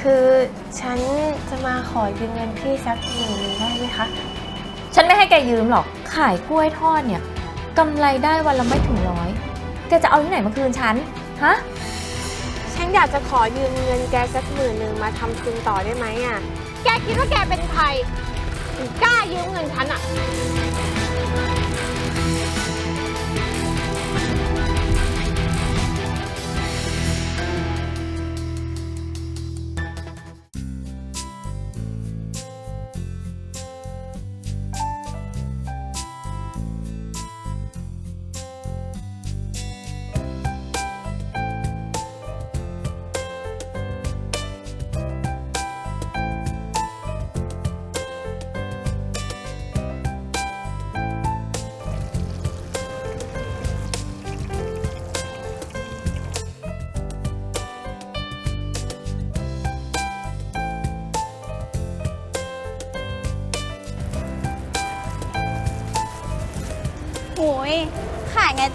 คือฉันจะมาขอยืมเงินพี่สักหนึ่งหนึ่งได้ไหมคะ ฉันไม่ให้แกยืมหรอก ขายกล้วยทอดเนี่ยกำไรได้วันละไม่ถึงร้อย แกจะเอาที่ไหนมาคืนฉัน ฮะ ฉันอยากจะขอยืมเงินแกสักหมื่นหนึ่งมาทำทุนต่อได้ไหมอะ แกคิดว่าแกเป็นใครถึงกล้ายืมเงินฉันอะ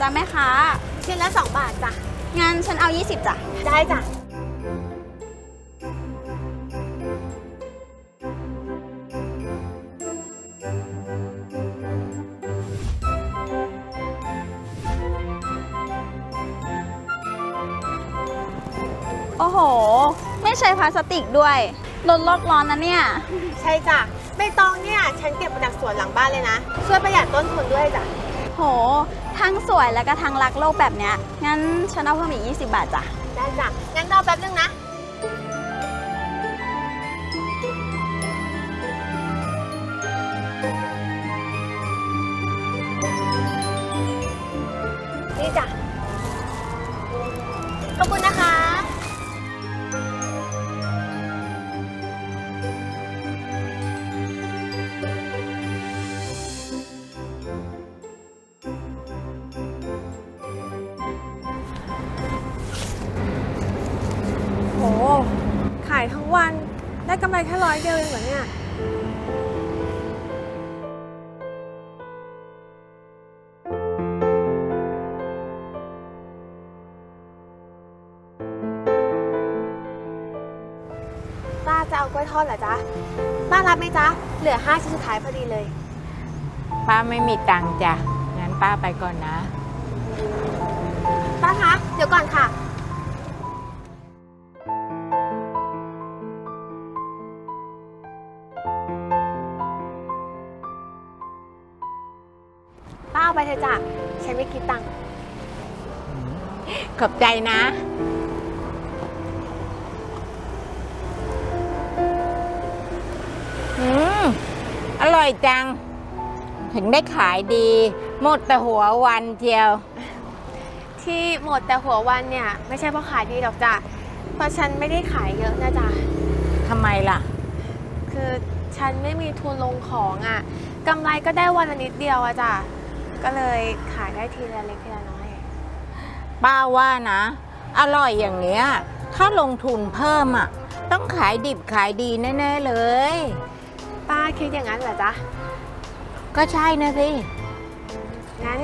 จ๊ะแม่ค้าชิ้นละ 2 บาทจ้ะ งั้นฉันเอา 20จ้ะ ได้จ้ะ โอ้โห ไม่ใช้พลาสติกด้วยลดโลกร้อนนะเนี่ย ใช่จ้ะใบตองเนี่ย ฉันเก็บมาจากสวนหลังบ้านเลยนะ ช่วยประหยัดต้นทุนด้วยจ้ะ โห ทั้งสวยแล้วก็ทั้งรักโลกแบบเนี้ย งั้นฉันเอาเพิ่มอีก 20 บาทจ้ะ ได้จ้ะงั้นรอแป๊บนึงนะ กำไรแค่ร้อยเดียวเองเหรอเนี่ย ป้าจะเอากล้วยทอดเหรอจ๊ะ ป้ารับไหมจ๊ะ เหลือห้าชิ้นสุดท้ายพอดีเลย ป้าไม่มีตังค์จ้ะ งั้นป้าไปก่อนนะ ป้าคะ เดี๋ยวก่อนค่ะ เอาไปเถอะจ้ะฉันไม่คิดตังค์ขอบใจนะ อืม อร่อยจัง ถึงได้ขายดี หมดแต่หัววันเจียว ที่หมดแต่หัววันเนี่ย ไม่ใช่เพราะขายดีหรอกจ้ะเพราะฉันไม่ได้ขายเยอะนะจ๊ะทำไมล่ะ คือฉันไม่มีทุนลงของอะ่ะกำไรก็ได้วันละนิดเดียวอะจ้ะ ก็เลยขายได้ทีละเล็กทีละน้อย ป้าว่านะ อร่อยอย่างเนี้ย ถ้าลงทุนเพิ่มอะ ต้องขายดิบขายดีแน่ ๆ เลย ป้าคิดอย่างนั้นเหรอจ๊ะ ก็ใช่นะสิ งั้น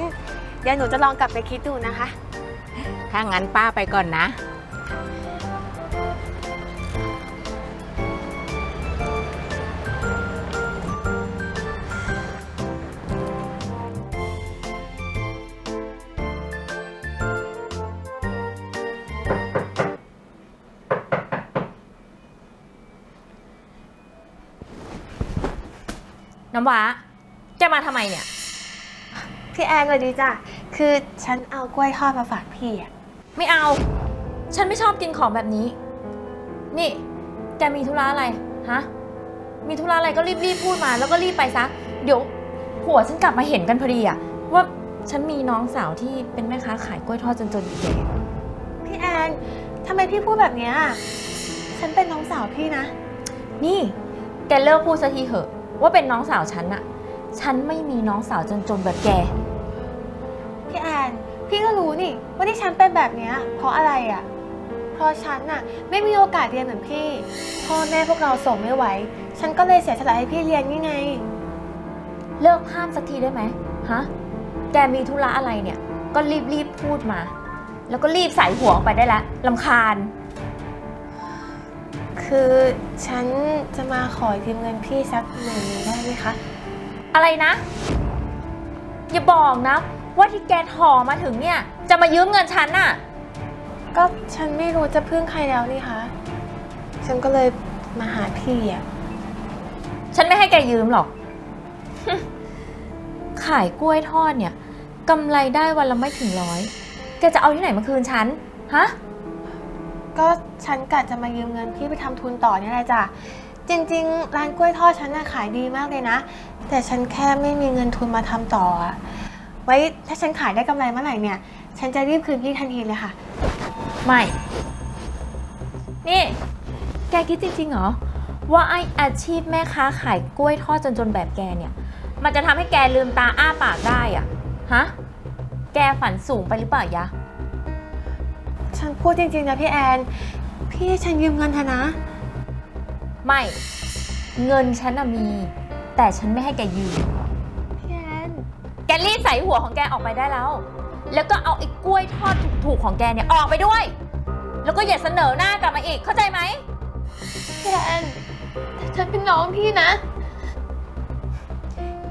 เดี๋ยวหนูจะลองกลับไปคิดดูนะคะ ถ้างั้นป้าไปก่อนนะ น้ำว้าจะมาทำไมเนี่ย พี่แอนสวัสดีจ้ะ คือฉันเอากล้วยทอดมาฝากพี่อะไม่เอา ฉันไม่ชอบกินของแบบนี้ นี่ แกมีธุระอะไร ฮะ มีธุระอะไรก็รีบๆพูดมา แล้วก็รีบไปซะ เดี๋ยวผัวฉันกลับมาเห็นกันพอดีอะว่าฉันมีน้องสาวที่เป็นแม่ค้าขายกล้วยทอดจนๆอีกแกพี่แอนทำไมพี่พูดแบบเนี้ยฉันเป็นน้องสาวพี่นะ นี่ แกเลิกพูดสักทีเถอะ ว่าเป็นน้องสาวฉันอะฉันไม่มีน้องสาวจนๆแบบแก พี่แอนพี่ก็รู้นี่ว่าที่ฉันเป็นแบบเนี้ยเพราะอะไรอะ่ะ เพราะฉันน่ะไม่มีโอกาสเรียนเหมือนพี่ พ่อแม่พวกเราส่งไม่ไหว ฉันก็เลยเสียสละให้พี่เรียนนี่ไง เลิกพามสักทีได้ไหมฮะ แกมีธุระอะไรเนี่ย ก็รีบๆพูดมา แล้วก็รีบใส่หัวออกไปได้แล้วลำคาญ คือฉันจะมาขอยืมเงินพี่สักหมื่นหนึงได้ไหมคะ อะไรนะ อย่าบอกนะ ว่าที่แกถอมาถึงเนี่ย จะมายืมเงินฉันน่ะ ก็ฉันไม่รู้จะพึ่งใครแล้วนี่คะ ฉันก็เลยมาหาพี่อะฉันไม่ให้แกยืมหรอก ขายกล้วยทอดเนี่ยกำไรได้วันละไม่ถึงร้อย แกจะเอาที่ไหนมาคืนฉัน ฮะ ก็ฉันกะจะมายืมเงินพี่ไปทำทุนต่อเนี่ยแหละจ้ะ จริงๆ ร้านกล้วยทอดฉันน่ะขายดีมากเลยนะ แต่ฉันแค่ไม่มีเงินทุนมาทำต่ออะไว้ถ้าฉันขายได้กำไรเมื่อไหร่เนี่ย ฉันจะรีบคืนพี่ทันทีเลยค่ะ ไม่ นี่ แกคิดจริงๆเหรอ ว่าไออาชีพแม่ค้าขายกล้วยทอดจนๆแบบแกเนี่ย มันจะทำให้แกลืมตาอ้าปากได้อะฮะ แกฝันสูงไปหรือเปล่ายะ ฉันพูดจริง ๆ นะพี่แอน พี่ให้ฉันยืมเงินเธอะนะ ไม่ เงินฉันน่ะมี แต่ฉันไม่ให้แกยืม พี่แอน แกรีบใส่หัวของแกออกไปได้แล้ว แล้วก็เอาไอ้กล้วยทอดถูกๆของแกเนี่ยออกไปด้วย แล้วก็อย่าเสนอหน้ากลับมาอีกเข้าใจไหม พี่แอนแต่ฉันเป็นน้องพี่นะ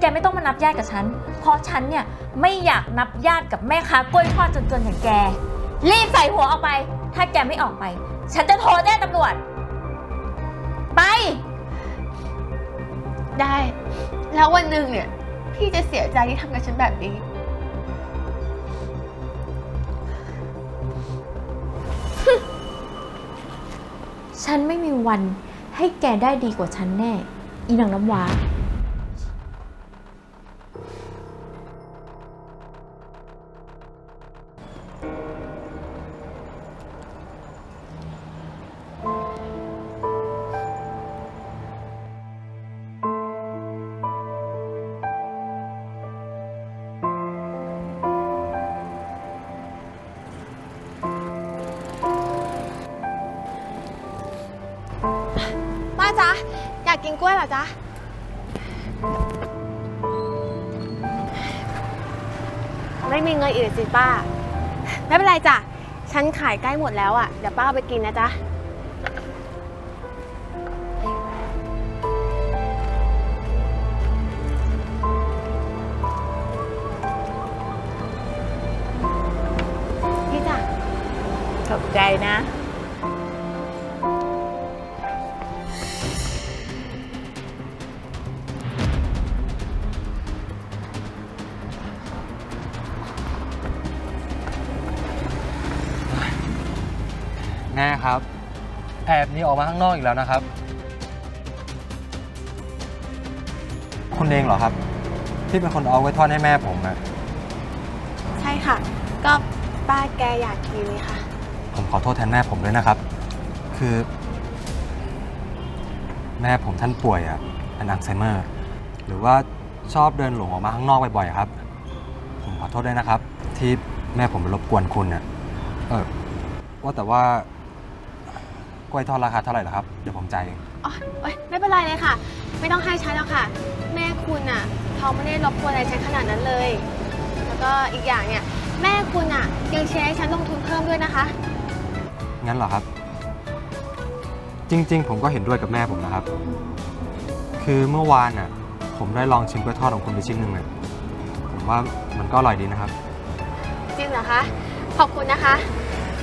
แกไม่ต้องมานับญาติกับฉัน เพราะฉันเนี่ยไม่อยากนับญาติกับแม่ค้ากล้วยทอดจนๆอย่างแก รีบใส่หัวออกไป ถ้าแกไม่ออกไป ฉันจะโทรแจ้งตำรวจ ไป ได้ แล้ววันหนึ่งเนี่ย พี่จะเสียใจที่ทำกับฉันแบบนี้ ฉันไม่มีวันให้แกได้ดีกว่าฉันแน่ อีนางน้ำว้าป้า จ้ะ ฉันขายใกล้หมดแล้วอะ เดี๋ยวป้าเอาไปกินนะจ๊ะพี่จ้ะ ขอบใจนะ แม่ครับ แอบหนี้ออกมาข้างนอกอีกแล้วนะครับ คุณเองเหรอครับ ที่เป็นคนเอาไว้ทอดให้แม่ผมอะใช่ค่ะ ก็ป้าแกอยากกินนี่ค่ะ ผมขอโทษแทนแม่ผมด้วยนะครับ คือ แม่ผมท่านป่วยอะเป็นอัลไซเมอร์ หรือว่าชอบเดินหลงออกมาข้างนอกบ่อยๆครับ ผมขอโทษด้วยนะครับ ที่แม่ผมไปรบกวนคุณเนี่ยเออว่าแต่ว่า กล้วยทอดราคาเท่าไหร่ล่ะครับ เดี๋ยวผมจ่ายเองอ๋อเอ้ยไม่เป็นไรเลยค่ะ ไม่ต้องให้ฉันแล้วค่ะ แม่คุณอะเขาไม่ได้รบกวนอะไรฉันขนาดนั้นเลย แล้วก็อีกอย่างเนี่ย แม่คุณอะยังแชร์ให้ฉันลงทุนเพิ่มด้วยนะคะ งั้นเหรอครับ จริง ๆ ผมก็เห็นด้วยกับแม่ผมนะครับ คือเมื่อวานน่ะ ผมได้ลองชิมกล้วยทอดของคุณไปชิ้นหนึ่งเลยผมว่ามันก็อร่อยดีนะครับ จริงเหรอคะ ขอบคุณนะคะ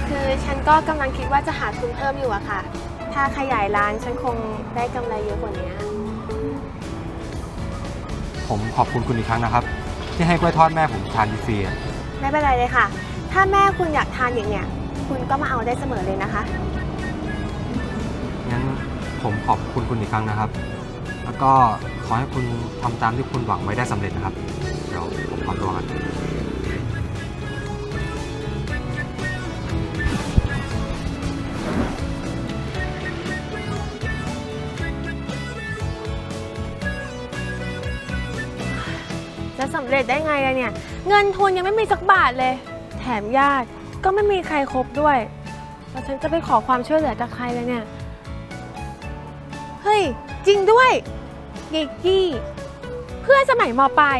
คือฉันก็กำลังคิดว่าจะหาทุนเพิ่มอยู่อะค่ะ ถ้าขยายร้านฉันคงได้กำไรเยอะกว่านี้ ผมขอบคุณคุณอีกครั้งนะครับ ที่ให้กล้วยทอดแม่ผมทานฟรีๆอะไม่เป็นไรเลยค่ะ ถ้าแม่คุณอยากทานอย่างเนี้ย คุณก็มาเอาได้เสมอเลยนะคะ งั้นผมขอบคุณคุณอีกครั้งนะครับ แล้วก็ขอให้คุณทำตามที่คุณหวังไว้ได้สำเร็จนะครับ เดี๋ยวผมขอตัวก่อน สำเร็จได้ไงล่ะเนี่ย เงินทุนยังไม่มีสักบาทเลย แถมญาติก็ไม่มีใครครบด้วยแล้วฉันจะไปขอความช่วยเหลือจากใครเลยเนี่ย เฮ้ย จริงด้วยยกกี้ เพื่อนสมัยมปลาย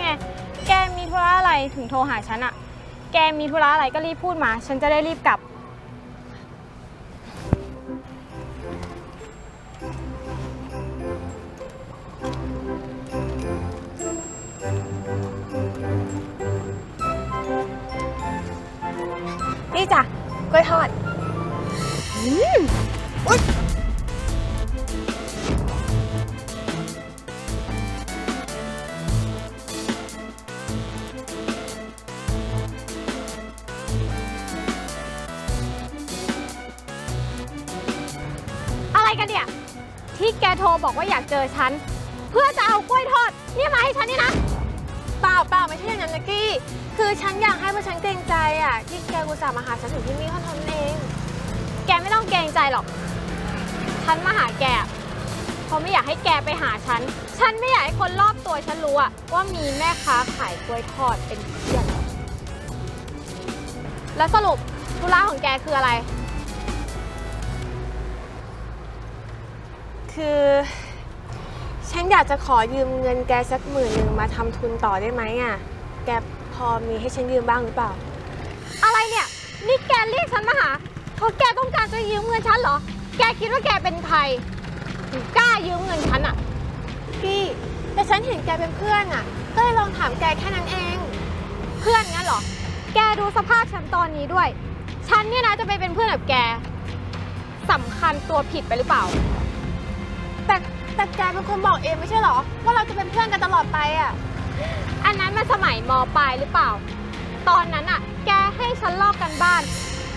ไง แกมีธุระอะไรถึงโทรหาฉันอะแกมีธุระอะไรก็รีบพูดมา ฉันจะได้รีบกลับ นี่จ้ะกล้วยทอด อ อกว่าอยากเจอฉัน เพื่อจะเอากล้วยทอดเนี่ยมาให้ฉันนี่นะ เปล่าเปล่าไม่ใช่อย่างนั้นนะกี้ คือฉันอยากให้เพราะฉันเกรงใจอะที่แกกุตส่าห์มาหาฉันถึงที่นี่เท่านั้นเอง แกไม่ต้องเกรงใจหรอก ฉันมาหาแกอะเพราะไม่อยากให้แกไปหาฉัน ฉันไม่อยากให้คนรอบตัวฉันรู้อะว่ามีแม่ค้าขายกล้วยทอดเป็นเพื่อน แล้วสรุปธุระของแกคืออะไร คือ ฉันอยากจะขอยืมเงินแกสักหมื่นหนึ่งมาทำทุนต่อได้ไหมอะ แกพอมีให้ฉันยืมบ้างหรือเปล่า อะไรเนี่ย นี่แกเรียกฉันมาหาเพราะแกต้องการจะยืมเงินฉันเหรอ แกคิดว่าแกเป็นใครถึงกล้ายืมเงินฉันอะพี่ แต่ฉันเห็นแกเป็นเพื่อนอะ ก็เลยลองถามแกแค่นั้นเอง เพื่อนงั้นเหรอ แกดูสภาพฉันตอนนี้ด้วย ฉันเนี่ยนะจะไปเป็นเพื่อนกับแกสำคัญตัวผิดไปหรือเปล่าแต่ แต่แกเป็นคนบอกเองไม่ใช่เหรอ ว่าเราจะเป็นเพื่อนกันตลอดไปอะ อันนั้นมันสมัยมปลายหรือเปล่า ตอนนั้นอะแกให้ฉันลอกกันบ้าน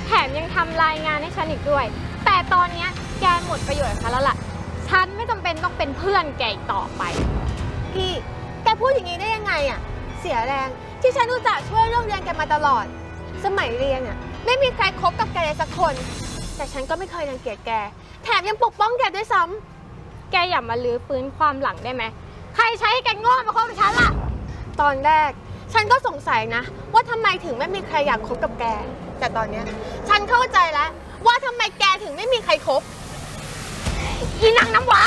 แถมยังทำรายงานให้ฉันอีกด้วย แต่ตอนเนี้ยแกหมดประโยชน์กับฉันแล้วล่ะ ฉันไม่จำเป็นต้องเป็นเพื่อนแกอีกต่อไป พี่ แกพูดอย่างนี้ได้ยังไงอะ เสียแรงที่ฉันรู้จักช่วยเรื่องเรียนแกมาตลอด สมัยเรียนอะไม่มีใครคบกับแกเลยสักคน แต่ฉันก็ไม่เคยรังเกียจแก แถมยังปกป้องแกด้วยซ้ำ แกอย่ามาลื้อฟื้นความหลังได้ไหม ใครใช้ให้แกโง่มาคบกับฉันล่ะ ตอนแรก ฉันก็สงสัยนะ ว่าทำไมถึงไม่มีใครอยากคบกับแก แต่ตอนเนี้ยฉันเข้าใจแล้ว ว่าทำไมแกถึงไม่มีใครคบอีนางน้ำหวา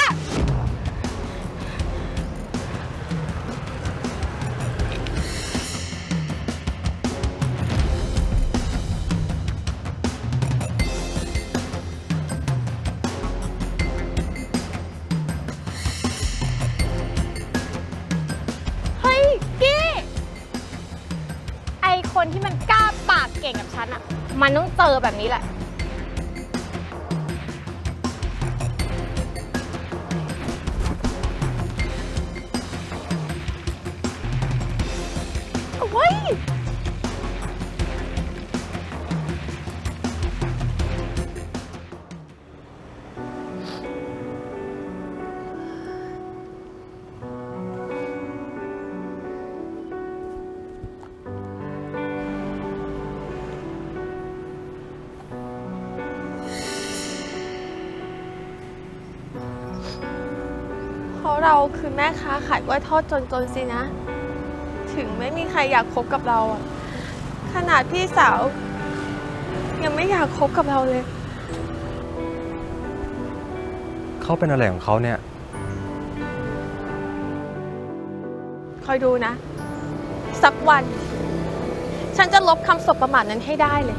มันต้องเจอแบบนี้แหละเฮ้ย ค้าขายกล้วยทอดจนๆสินะ ถึงไม่มีใครอยากคบกับเราอะขนาดพี่สาว ยังไม่อยากคบกับเราเลย เขาเป็นอะไรของเขาเนี่ย คอยดูนะ สักวัน ฉันจะลบคำสบประมาทนั้นให้ได้เลย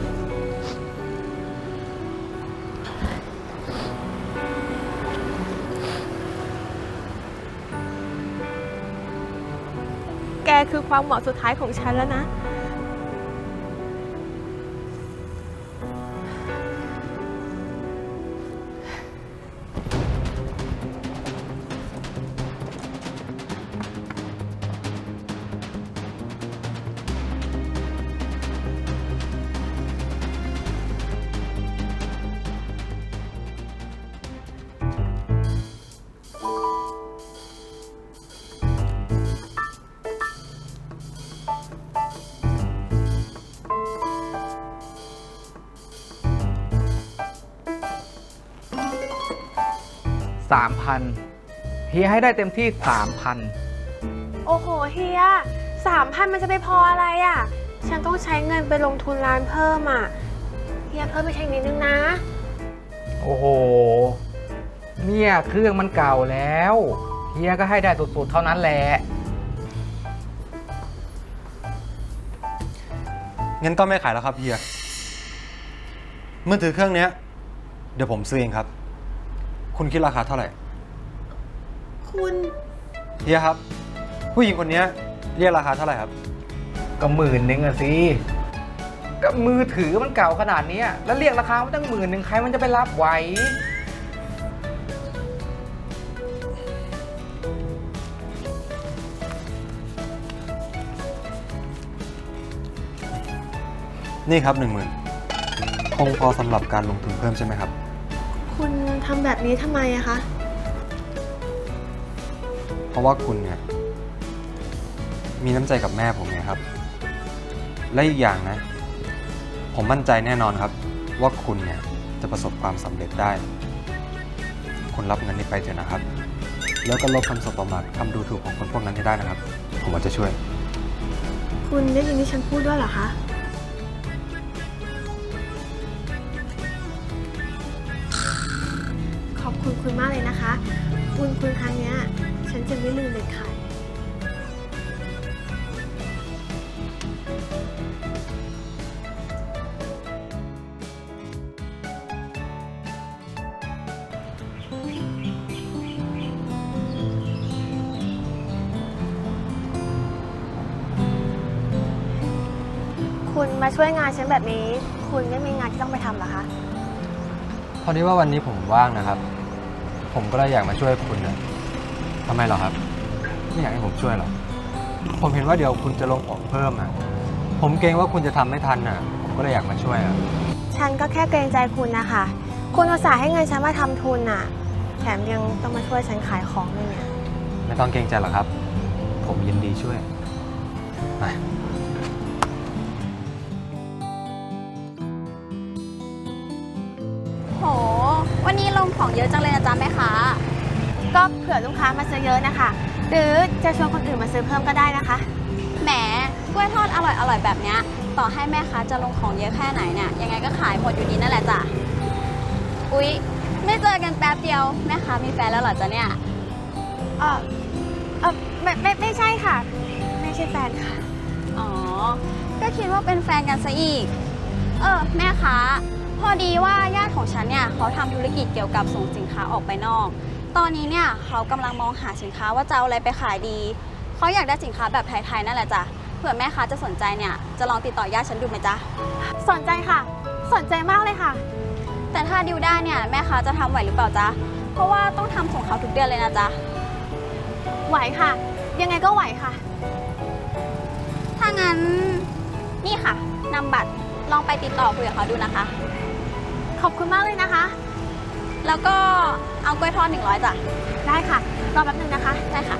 แกคือความเหมาะสุดท้ายของฉันแล้วนะ 3,000เฮียให้ได้เต็มที่ 3,000 โอ้โหเฮียสามพันมันจะไปพออะไรอะ ฉันต้องใช้เงินไปลงทุนร้านเพิ่มอะ เฮียเพิ่มไปแค่นิดนึงนะ โอ้โห เนี่ยเครื่องมันเก่าแล้ว เฮียก็ให้ได้สุดๆเท่านั้นแหละ งั้นก็ไม่ขายแล้วครับเฮียมือถือเครื่องเนี้ย เดี๋ยวผมซื้อเองครับ คุณคิดราคาเท่าไหร่ คุณ เฮียครับ ผู้หญิงคนเนี้ยเรียกราคาเท่าไหร่ครับ ก็หมื่นหนึ่งอะสิก็มือถือมันเก่าขนาดเนี้ยแล้วเรียกราคามันตั้งหมื่นหนึ่งใครมันจะไปรับไหวนี่ครับหนึ่งหมื่นคงพอสำหรับการลงทุนเพิ่มใช่ไหมครับคุณทำ แบบนี้ทำไมอะคะ เพราะว่าคุณเนี่ยมีน้ำใจกับแม่ผมไงครับ และอีกอย่างนะ ผมมั่นใจแน่นอนครับ ว่าคุณเนี่ยจะประสบความสำเร็จได้ คุณรับเงินนี้ไปเถอะนะครับ แล้วก็ลบคำสบประมาทคำดูถูกของคนพวกนั้นให้ได้นะครับ ผมว่าจะช่วย คุณได้ยินที่ฉันพูดด้วยเหรอคะ คุณคุณมากเลยนะคะคุณคุณครั้งนี้ฉันจะไม่ลืมเด็ดขาดคุณมาช่วยงานฉันแบบนี้ คุณไม่มีงานที่ต้องไปทำเหรอคะ พอดีว่าวันนี้ผมว่างนะครับ ผมก็เลยอยากมาช่วยคุณนะทำไมเหรอครับ ไม่อยากให้ผมช่วยหรอ ผมเห็นว่าเดี๋ยวคุณจะลงของเพิ่มอะ ผมเกรงว่าคุณจะทำไม่ทันอะ ผมก็เลยอยากมาช่วยอะ ฉันก็แค่เกรงใจคุณนะคะ คุณอุตส่าห์ให้เงินฉันมาทำทุนน่ะ แถมยังต้องมาช่วยฉันขายของด้วยเนี่ย ไม่ต้องเกรงใจหรอกครับ ผมยินดีช่วยไปโห วันนี้ลงของเยอะจังเลย ผื่อลูกค้ามาซื้อเยอะนะคะ หรือจะชวนคนอื่นมาซื้อเพิ่มก็ได้นะคะ แหมกล้วยทอดอร่อยอร่อยๆแบบเนี้ยต่อให้แม่ค้าจะลงของเยอะแค่ไหนเนี่ยยังไงก็ขายหมดอยู่ดีนั่นแหละจ้ะอุ๊ยไม่เจอกันแป๊บเดียวแม่ค้ามีแฟนแล้วเหรอจ๊ะเนี่ยเออเออไม่ไม่ไม่ใช่ค่ะ ไม่ใช่แฟนค่ะ อ๋อ ก็คิดว่าเป็นแฟนกันซะอีก เออแม่ค้าพอดีว่าญาติของฉันเนี่ยเขาทำธุรกิจเกี่ยวกับส่งสินค้าออกไปนอก ตอนนี้เนี่ยเขากำลังมองหาสินค้าว่าจะเอาอะไรไปขายดี เขาอยากได้สินค้าแบบไทยๆนั่นแหละจ้ะ เผื่อแม่ค้าจะสนใจเนี่ยจะลองติดต่อญาติฉันดูไหมจ๊ะ สนใจค่ะ สนใจมากเลยค่ะ แต่ถ้าดิวได้เนี่ยแม่ค้าจะทำไหวหรือเปล่าจ๊ะ เพราะว่าต้องทำส่งเขาทุกเดือนเลยนะจ๊ะ ไหวค่ะ ยังไงก็ไหวค่ะ ถ้างั้นนี่ค่ะนำบัตรลองไปติดต่อคุยกับเขาดูนะคะ ขอบคุณมากเลยนะคะ แล้วก็เอากล้วยทอด100จ้ะได้ค่ะ รอแป๊บนึงนะคะ ได้ค่ะ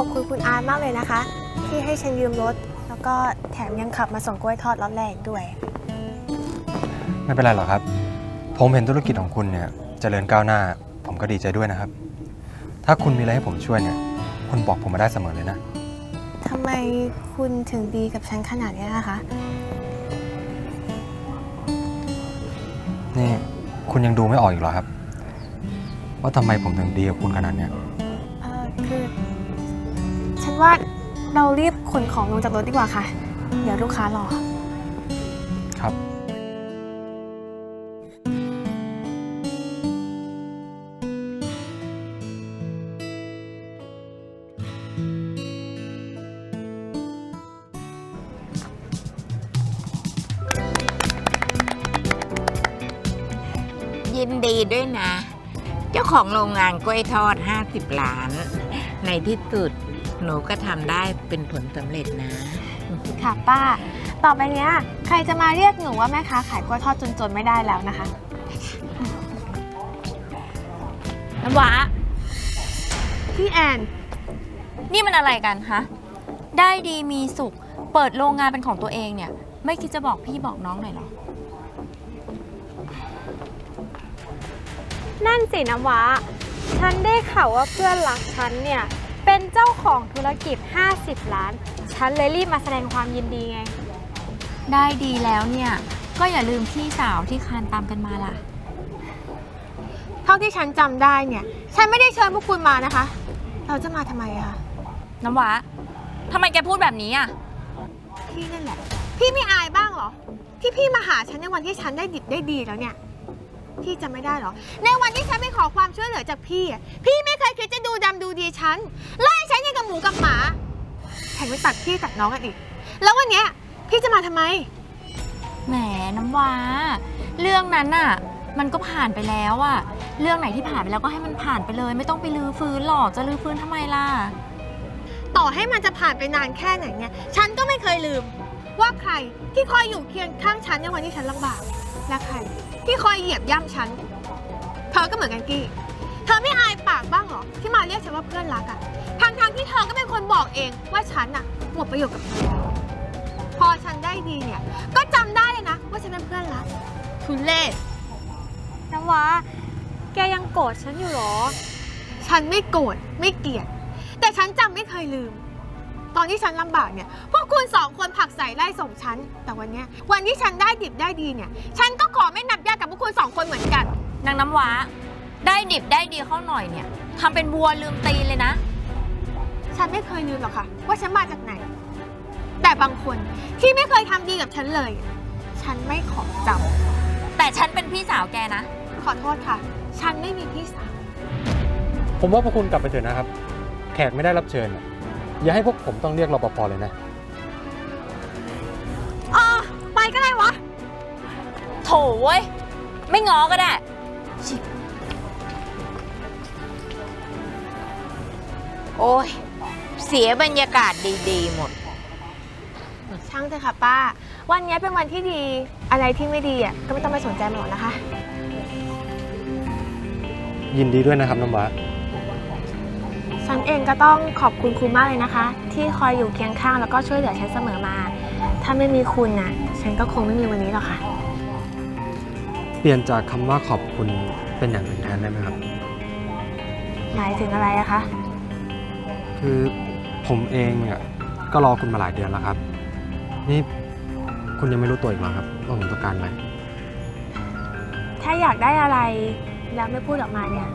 องขอบคุณคุณอาร์ตมากเลยนะคะ ที่ให้ฉันยืมรถ แล้วก็แถมยังขับมาส่งกล้วยทอดรถแรกด้วย ไม่เป็นไรหรอกครับ ผมเห็นธุรกิจของคุณเนี่ยเจริญก้าวหน้า ผมก็ดีใจด้วยนะครับ ถ้าคุณมีอะไรให้ผมช่วยเนี่ย คุณบอกผมมาได้เสมอเลยนะ ทำไมคุณถึงดีกับฉันขนาดนี้นะคะ นี่คุณยังดูไม่ออกอีกเหรอครับ ว่าทำไมผมถึงดีกับคุณขนาดเนี้ยเออคือฉัน ว่าเรารีบขนของลงจากรถดีกว่าค่ะ เดี๋ยวลูกค้ารอ ครับ ยินดีด้วยนะ เจ้าของโรงงานกล้วยทอด 50 ล้าน ในที่สุด หนูก็ทำได้เป็นผลสำเร็จนะ ค่ะป้า ต่อไปเนี้ย ใครจะมาเรียกหนูว่าแม่ค้าขายกล้วยทอดจนๆไม่ได้แล้วนะคะ น้ำว้าพี่แอน นี่มันอะไรกันฮะ ได้ดีมีสุข เปิดโรงงานเป็นของตัวเองเนี่ย ไม่คิดจะบอกพี่บอกน้องหน่อยเหรอ นั่นสิน้ำว้าฉันได้ข่าวว่าเพื่อนรักฉันเนี่ย เป็นเจ้าของธุรกิจ 50 ล้าน ฉันเลยรีบมาแสดงความยินดีไง ได้ดีแล้วเนี่ย ก็อย่าลืมพี่สาวที่คานตามกันมาล่ะ เท่าที่ฉันจำได้เนี่ย ฉันไม่ได้เชิญพวกคุณมานะคะ เราจะมาทำไมอะคะน้ำว้าทำไมแกพูดแบบนี้อะ พี่นั่นแหละ พี่ไม่อายบ้างเหรอ ที่พี่มาหาฉันในวันที่ฉันได้ดิบได้ดีแล้วเนี่ย พี่จะไม่ได้เหรอ ในวันที่ฉันไปขอความช่วยเหลือจากพี่อะพี่ไม่เคยคิดจะดูดำดูดีฉันไล่ฉันยังกับหมูกับหมาแถมไปตัดพี่ตัดน้องกันอีก แล้ววันเนี้ยพี่จะมาทำไม แหมน้ำว้า เรื่องนั้นน่ะ มันก็ผ่านไปแล้วอะเรื่องไหนที่ผ่านไปแล้วก็ให้มันผ่านไปเลย ไม่ต้องไปลือฟื้นหรอกจะลือฟื้นทำไมล่ะ ต่อให้มันจะผ่านไปนานแค่ไหนเนี่ย ฉันก็ไม่เคยลืม ว่าใครที่คอยอยู่เคียงข้างฉันในวันที่ฉันลำบากและใคร ที่คอยเหยียบย่ำฉัน เธอก็เหมือนกันกี้ เธอไม่อายปากบ้างเหรอ ที่มาเรียกฉันว่าเพื่อนรักอะทางทางๆที่เธอก็เป็นคนบอกเองว่าฉันอะหมดประโยชน์กับเธอแล้วพอฉันได้ดีเนี่ย ก็จำได้เลยนะ ว่าฉันเป็นเพื่อนรักทุเล่น้ำว้าแกยังโกรธฉันอยู่เหรอ ฉันไม่โกรธไม่เกลียด แต่ฉันจำไม่เคยลืม ตอนที่ฉันลำบากเนี่ย พวกคุณสองคนผลักใส่ไล่ส่งฉัน แต่วันเนี้ยวันที่ฉันได้ดิบได้ดีเนี่ย ฉันก็ขอไม่นับญาติกับพวกคุณสองคนเหมือนกัน นางน้ำว้า ได้ดิบได้ดีเข้าหน่อยเนี่ยทำเป็นวัวลืมตีนเลยนะ ฉันไม่เคยลืมหรอกค่ะ ว่าฉันมาจากไหน แต่บางคนที่ไม่เคยทำดีกับฉันเลย ฉันไม่ขอจแต่ฉันเป็นพี่สาวแกนะำขอโทษค่ะ ฉันไม่มีพี่สาว ผมว่าพวกคุณกลับไปเถอะนะครับ แขกไม่ได้รับเชิญอะ อย่าให้พวกผมต้องเรียกรปภเลยนะอ๋อไปก็ได้วะ โถเว้ย ไม่ง้อก็ได้ โอ้ย เสียบรรยากาศดีๆ หมด ช่างเถอะค่ะป้า วันนี้เป็นวันที่ดี อะไรที่ไม่ดีอะก็ไม่ต้องไปสนใจมันหรอกนะคะ ยินดีด้วยนะครับน้ำว้า ฉันเองก็ต้องขอบคุณคุณมากเลยนะคะ ที่คอยอยู่เคียงข้างแล้วก็ช่วยเหลือฉันเสมอมา ถ้าไม่มีคุณน่ะฉันก็คงไม่มีวันนี้หรอกค่ะ เปลี่ยนจากคำว่าขอบคุณเป็นอย่างอื่นแทนได้ไหมครับ หมายถึงอะไรอะคะ คือผมเองเนี่ยก็รอคุณมาหลายเดือนแล้วครับ นี่คุณยังไม่รู้ตัวอีกเหรอครับว่าผมต้องการอะไรถ้าอยากได้อะไรแล้วไม่พูดออกมาเนี่ย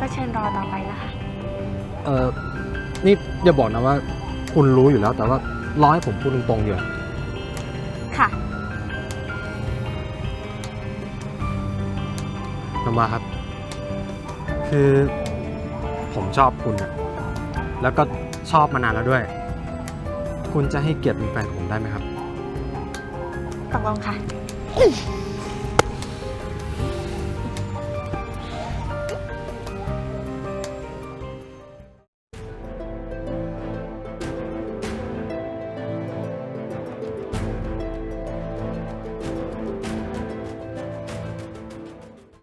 ก็เชิญรอต่อไปนะคะ เออนี่อย่าบอกนะว่า คุณรู้อยู่แล้ว แต่ว่ารอให้ผมพูดตรงๆเดี๋ยวาค่ะ น้ำว้าครับ คือผมชอบคุณอะแล้วก็ชอบมานานแล้วด้วย คุณจะให้เกียรติเป็นแฟนผมได้ไหมครับ ตกลงค่ะ